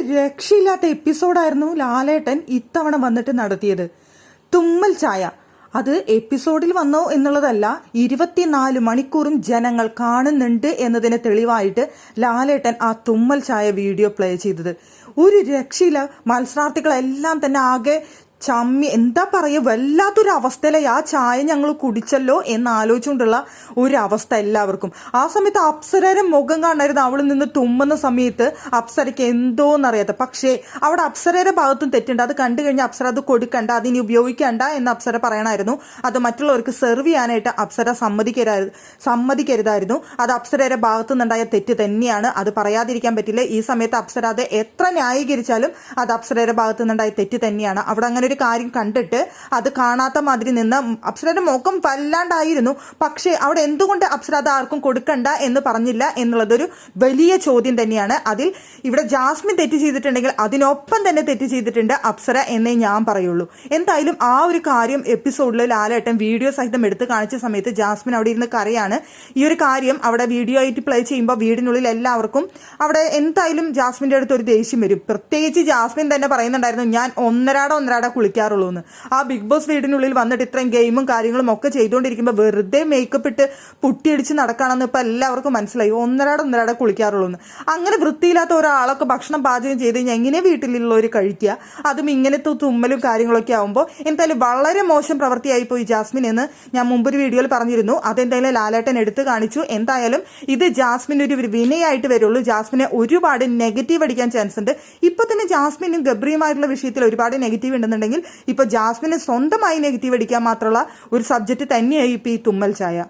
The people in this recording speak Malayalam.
രക്ഷയില്ലാത്ത എപ്പിസോഡായിരുന്നു ലാലേട്ടൻ ഇത്തവണ വന്നിട്ട് നടത്തിയത്. തുമ്മൽ ചായ. അത് എപ്പിസോഡിൽ വന്നോ എന്നുള്ളതല്ല ഇരുപത്തിനാല് മണിക്കൂറും ജനങ്ങൾ കാണുന്നുണ്ട് എന്നതിന് തെളിവായിട്ട് ലാലേട്ടൻ ആ തുമ്മൽ ചായ വീഡിയോ പ്ലേ ചെയ്തത്. ഒരു രക്ഷയില്ല മത്സരാർത്ഥികളെല്ലാം തന്നെ ആകെ ചമ്മി എന്താ പറയുക വല്ലാത്തൊരു അവസ്ഥയിലായി. ആ ചായ ഞങ്ങൾ കുടിച്ചല്ലോ എന്ന് ആലോചിച്ചുകൊണ്ടുള്ള ഒരു അവസ്ഥ എല്ലാവർക്കും. ആ സമയത്ത് അപ്സരയുടെ മുഖം കാണായിരുന്നു അവൾ നിന്ന് തുമ്മുന്ന സമയത്ത് അപ്സരയ്ക്ക് എന്തോന്നറിയാത്ത. പക്ഷേ അവിടെ അപ്സരയുടെ ഭാഗത്തും തെറ്റുണ്ട്. അത് കണ്ടു കഴിഞ്ഞാൽ അപ്സര അത് കൊടുക്കണ്ട അതിനി ഉപയോഗിക്കണ്ട എന്ന് അപ്സര പറയണമായിരുന്നു. അത് മറ്റുള്ളവർക്ക് സെർവ് ചെയ്യാനായിട്ട് അപ്സര സമ്മതിക്കരുത് സമ്മതിക്കരുതായിരുന്നു. അത് അപ്സരയുടെ ഭാഗത്തു നിന്നുണ്ടായ തെറ്റ് തന്നെയാണ്. അത് പറയാതിരിക്കാൻ പറ്റില്ല. ഈ സമയത്ത് അപ്സര അത് എത്ര ന്യായീകരിച്ചാലും അത് അപ്സരയുടെ ഭാഗത്തു നിന്നുണ്ടായ തെറ്റ് തന്നെയാണ്. അവിടെ അങ്ങനെ ഒരു കാര്യം കണ്ടിട്ട് അത് കാണാത്ത മാതിരി നിന്ന് അപ്സരയുടെ മുഖം വല്ലാണ്ടായിരുന്നു. പക്ഷേ അവിടെ എന്തുകൊണ്ട് അപ്സര അത് ആർക്കും കൊടുക്കണ്ട എന്ന് പറഞ്ഞില്ല എന്നുള്ളതൊരു വലിയ ചോദ്യം തന്നെയാണ്. അതിൽ ഇവിടെ ജാസ്മിൻ തെറ്റ് ചെയ്തിട്ടുണ്ടെങ്കിൽ അതിനൊപ്പം തന്നെ തെറ്റ് ചെയ്തിട്ടുണ്ട് അപ്സര എന്നേ ഞാൻ പറയുള്ളൂ. എന്തായാലും ആ ഒരു കാര്യം എപ്പിസോഡിൽ ലാലേട്ടൻ വീഡിയോ സഹിതം എടുത്ത് കാണിച്ച സമയത്ത് ജാസ്മിൻ അവിടെ ഇരുന്ന് കരയാണ്. ഈ ഒരു കാര്യം അവിടെ വീഡിയോ ആയിട്ട് പ്ലേ ചെയ്യുമ്പോൾ വീടിനുള്ളിൽ എല്ലാവർക്കും അവിടെ എന്തായാലും ജാസ്മിന്റെ അടുത്ത് ഒരു ദേഷ്യം വരും. പ്രത്യേകിച്ച് ജാസ്മിൻ തന്നെ പറയുന്നുണ്ടായിരുന്നു ഞാൻ ഒന്നരാട ഒന്നരാട കുളിക്കാറുള്ളൂ എന്ന് ആ ബിഗ് ബോസ് വീടിനുള്ളിൽ വന്നിട്ട് ഇത്രയും ഗെയിമും കാര്യങ്ങളും ഒക്കെ ചെയ്തുകൊണ്ടിരിക്കുമ്പോൾ വെറുതെ മേക്കപ്പ് ഇട്ട് പുട്ടിയടിച്ച് നടക്കുകയാണെന്ന് ഇപ്പം എല്ലാവർക്കും മനസ്സിലായി. ഒന്നരാട് ഒന്നരാടെ കുളിക്കാറുള്ളൂ എന്ന് അങ്ങനെ വൃത്തിയില്ലാത്ത ഒരാളൊക്കെ ഭക്ഷണം പാചകം ചെയ്ത് കഴിഞ്ഞാൽ എങ്ങനെ വീട്ടിലുള്ളവർ കഴിക്കുക അതും ഇങ്ങനത്തെ തുമ്മലും കാര്യങ്ങളൊക്കെ ആകുമ്പോൾ എന്തായാലും വളരെ മോശം പ്രവൃത്തിയായി പോയി ജാസ്മിൻ എന്ന് ഞാൻ മുമ്പൊരു വീഡിയോയിൽ പറഞ്ഞിരുന്നു. അതെന്തായാലും ലാലേട്ടൻ എടുത്തു കാണിച്ചു. എന്തായാലും ഇത് ജാസ്മിൻ ഒരു വിനയായിട്ട് വരുള്ളൂ. ജാസ്മിനെ ഒരുപാട് നെഗറ്റീവ് അടിക്കാൻ ചാൻസ് ഉണ്ട്. ഇപ്പൊ തന്നെ ജാസ്മിനും ഗബ്രിയുമായിട്ടുള്ള വിഷയത്തിൽ ഒരുപാട് നെഗറ്റീവ് ഉണ്ടെന്നുണ്ടെങ്കിൽ ഇപ്പൊ ജാസ്മിന് സ്വന്തമായി നെഗറ്റീവ് അടിക്കാൻ മാത്രമുള്ള ഒരു സബ്ജക്റ്റ് തന്നെയായി ഇപ്പൊ ഈ തുമ്മൽ ചായ.